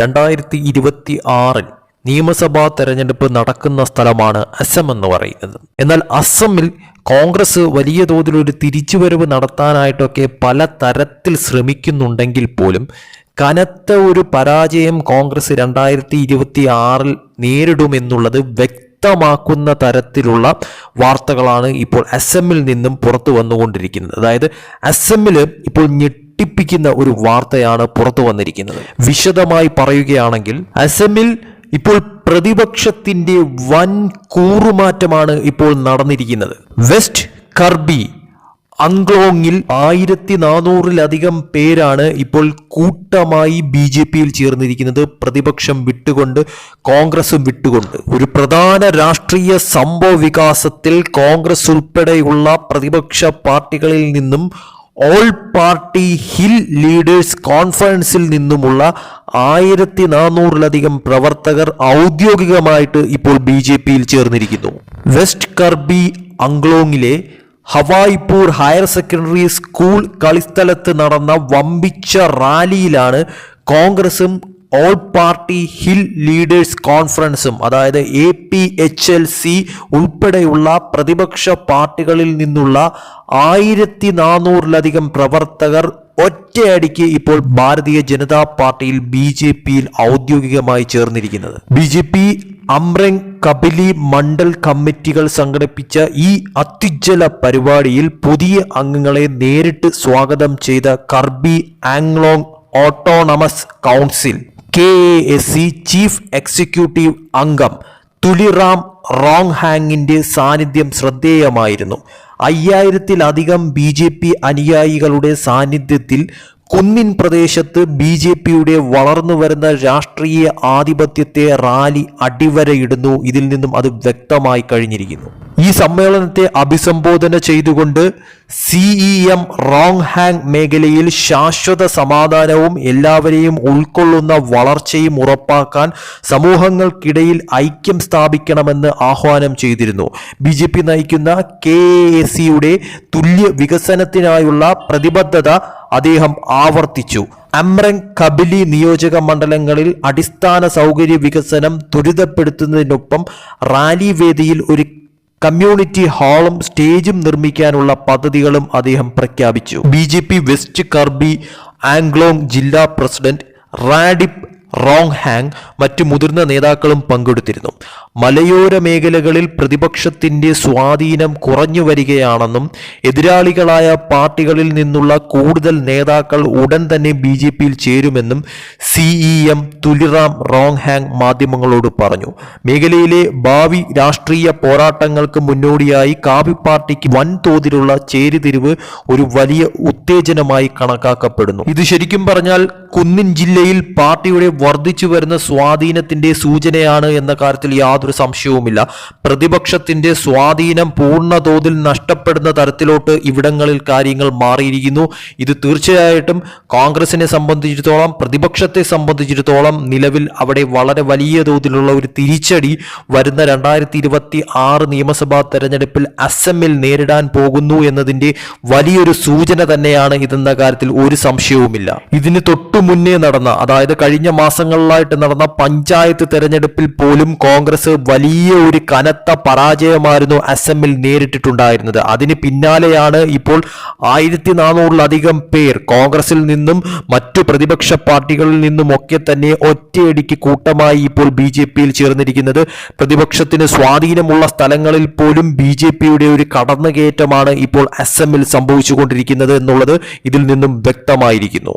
രണ്ടായിരത്തി ഇരുപത്തി ആറിൽ നിയമസഭാ തെരഞ്ഞെടുപ്പ് നടക്കുന്ന സ്ഥലമാണ് അസം എന്ന് പറയുന്നത്. എന്നാൽ അസമിൽ കോൺഗ്രസ് വലിയ തോതിൽ ഒരു തിരിച്ചുവരവ് നടത്താനായിട്ടൊക്കെ പല തരത്തിൽ ശ്രമിക്കുന്നുണ്ടെങ്കിൽ പോലും കനത്ത ഒരു പരാജയം കോൺഗ്രസ് രണ്ടായിരത്തി ഇരുപത്തി ആറിൽ നേരിടുമെന്നുള്ളത് വ്യക്തമാക്കുന്ന തരത്തിലുള്ള വാർത്തകളാണ് ഇപ്പോൾ അസമിൽ നിന്നും പുറത്തു വന്നുകൊണ്ടിരിക്കുന്നത്. അതായത് അസമിൽ ഇപ്പോൾ ഞെട്ടിപ്പിക്കുന്ന ഒരു വാർത്തയാണ് പുറത്തു വന്നിരിക്കുന്നത്. വിശദമായി പറയുകയാണെങ്കിൽ അസമിൽ ഇപ്പോൾ പ്രതിപക്ഷത്തിന്റെ വൻ കൂറുമാറ്റമാണ് ഇപ്പോൾ നടന്നിരിക്കുന്നത്. വെസ്റ്റ് കർബി അങ്ക്ലോങ്ങിൽ ആയിരത്തി നാനൂറിലധികം പേരാണ് ഇപ്പോൾ കൂട്ടമായി ബി ജെ പിയിൽ ചേർന്നിരിക്കുന്നത്. പ്രതിപക്ഷം വിട്ടുകൊണ്ട് കോൺഗ്രസും വിട്ടുകൊണ്ട്. ഒരു പ്രധാന രാഷ്ട്രീയ സംഭവ വികാസത്തിൽ കോൺഗ്രസ് ഉൾപ്പെടെയുള്ള പ്രതിപക്ഷ പാർട്ടികളിൽ നിന്നും ഓൾ പാർട്ടി ഹിൽ ലീഡേഴ്സ് കോൺഫറൻസിൽ നിന്നുമുള്ള ആയിരത്തി നാനൂറിലധികം പ്രവർത്തകർ ഔദ്യോഗികമായിട്ട് ഇപ്പോൾ ബി ജെ പിയിൽ ചേർന്നിരിക്കുന്നു. വെസ്റ്റ് കർബി അങ്ക്ലോങ്ങിലെ ഹവായ്പൂർ ഹയർ സെക്കൻഡറി സ്കൂൾ കളിസ്ഥലത്ത് നടന്ന വമ്പിച്ച റാലിയിലാണ് കോൺഗ്രസും ഓൾ പാർട്ടി ഹിൽ ലീഡേഴ്സ് കോൺഫറൻസും അതായത് A P H L C ഉൾപ്പെടെയുള്ള പ്രതിപക്ഷ പാർട്ടികളിൽ നിന്നുള്ള ആയിരത്തി നാനൂറിലധികം പ്രവർത്തകർ ഒറ്റയടിക്ക് ഇപ്പോൾ ഭാരതീയ ജനതാ പാർട്ടിയിൽ ബി ജെ പിയിൽ ഔദ്യോഗികമായി ചേർന്നിരിക്കുന്നത്. ബി ജെ പി അമ്രങ് കബിലി മണ്ഡൽ കമ്മിറ്റികൾ സംഘടിപ്പിച്ച ഈ അത്യുജ്വല പരിപാടിയിൽ പുതിയ അംഗങ്ങളെ നേരിട്ട് സ്വാഗതം ചെയ്ത Karbi Anglong autonomous council K S C chief executive അംഗം തുലിറാം റോങ് ഹാങ്ങിന്റെ സാന്നിധ്യം ശ്രദ്ധേയമായിരുന്നു. അയ്യായിരത്തിലധികം ബി ജെ പി അനുയായികളുടെ സാന്നിധ്യത്തിൽ കുന്നിൻ പ്രദേശത്ത് ബി ജെ പിയുടെ വളർന്നു വരുന്ന രാഷ്ട്രീയ ആധിപത്യത്തെ റാലി അടിവരയിടുന്നു. ഇതിൽ നിന്നും അത് വ്യക്തമായി കഴിഞ്ഞിരിക്കുന്നു. ഈ സമ്മേളനത്തെ അഭിസംബോധന ചെയ്തുകൊണ്ട് സിഇ എം റോങ് ഹാങ് മേഖലയിൽ ശാശ്വത സമാധാനവും എല്ലാവരെയും ഉൾക്കൊള്ളുന്ന വളർച്ചയും ഉറപ്പാക്കാൻ സമൂഹങ്ങൾക്കിടയിൽ ഐക്യം സ്ഥാപിക്കണമെന്ന് ആഹ്വാനം ചെയ്തിരുന്നു. ബി ജെ പി നയിക്കുന്ന കെ എ സിയുടെ തുല്യ വികസനത്തിനായുള്ള പ്രതിബദ്ധത അദ്ദേഹം ആവർത്തിച്ചു. അമ്രങ് കബിലി നിയോജക മണ്ഡലങ്ങളിൽ അടിസ്ഥാന സൗകര്യ വികസനം ത്വരിതപ്പെടുത്തുന്നതിനൊപ്പം റാലി വേദിയിൽ ഒരു കമ്മ്യൂണിറ്റി ഹാളും സ്റ്റേജും നിർമ്മിക്കാനുള്ള പദ്ധതികളും അദ്ദേഹം പ്രഖ്യാപിച്ചു. B J P west Karbi Anglong ജില്ലാ പ്രസിഡന്റ് റാഡിപ് റോങ് ഹാങ് മറ്റു മുതിർന്ന നേതാക്കളും പങ്കെടുത്തിരുന്നു. മലയോര മേഖലകളിൽ പ്രതിപക്ഷത്തിന്റെ സ്വാധീനം കുറഞ്ഞു വരികയാണെന്നും എതിരാളികളായ പാർട്ടികളിൽ നിന്നുള്ള കൂടുതൽ നേതാക്കൾ ഉടൻ തന്നെ ബി ജെ പിയിൽ ചേരുമെന്നും CE M Tuliram Ronghang മാധ്യമങ്ങളോട് പറഞ്ഞു. മേഖലയിലെ ഭാവി രാഷ്ട്രീയ പോരാട്ടങ്ങൾക്ക് മുന്നോടിയായി കാവി പാർട്ടിക്ക് വൻതോതിലുള്ള ചേരിതിരിവ് ഒരു വലിയ ഉത്തേജനമായി കണക്കാക്കപ്പെടുന്നു. ഇത് ശരിക്കും പറഞ്ഞാൽ കുന്നിൻ ജില്ലയിൽ പാർട്ടിയുടെ വർദ്ധിച്ചു വരുന്ന സ്വാധീനത്തിന്റെ സൂചനയാണ് എന്ന കാര്യത്തിൽ യാതൊരു സംശയവുമില്ല. പ്രതിപക്ഷത്തിന്റെ സ്വാധീനം പൂർണ തോതിൽ നഷ്ടപ്പെടുന്ന തരത്തിലോട്ട് ഇവിടങ്ങളിൽ കാര്യങ്ങൾ മാറിയിരിക്കുന്നു. ഇത് തീർച്ചയായിട്ടും കോൺഗ്രസിനെ സംബന്ധിച്ചിടത്തോളം പ്രതിപക്ഷത്തെ സംബന്ധിച്ചിടത്തോളം നിലവിൽ അവിടെ വളരെ വലിയ തോതിലുള്ള ഒരു തിരിച്ചടി വരുന്ന രണ്ടായിരത്തി ഇരുപത്തി ആറ് നിയമസഭാ തെരഞ്ഞെടുപ്പിൽ അസമിൽ നേരിടാൻ പോകുന്നു എന്നതിന്റെ വലിയൊരു സൂചന തന്നെയാണ് ഇതെന്ന കാര്യത്തിൽ ഒരു സംശയവുമില്ല. ഇതിന് തൊട്ടു മുന്നേ നടന്ന അതായത് കഴിഞ്ഞ മാസങ്ങളിലായിട്ട് നടന്ന പഞ്ചായത്ത് തെരഞ്ഞെടുപ്പിൽ പോലും കോൺഗ്രസ് വലിയ ഒരു കനത്ത പരാജയമായിരുന്നു അസമിൽ നേരിട്ടിട്ടുണ്ടായിരുന്നത്. അതിന് പിന്നാലെയാണ് ഇപ്പോൾ ആയിരത്തി നാനൂറിലധികം പേർ കോൺഗ്രസിൽ നിന്നും മറ്റു പ്രതിപക്ഷ പാർട്ടികളിൽ നിന്നുമൊക്കെ തന്നെ ഒറ്റയടിക്ക് കൂട്ടമായി ഇപ്പോൾ ബി ജെ പിയിൽ ചേർന്നിരിക്കുന്നത്. പ്രതിപക്ഷത്തിന് സ്വാധീനമുള്ള സ്ഥലങ്ങളിൽ പോലും ബി ജെ പിയുടെ ഒരു കടന്നുകയറ്റമാണ് ഇപ്പോൾ അസമിൽ സംഭവിച്ചുകൊണ്ടിരിക്കുന്നത് എന്നുള്ളത് ഇതിൽ നിന്നും വ്യക്തമായിരിക്കുന്നു.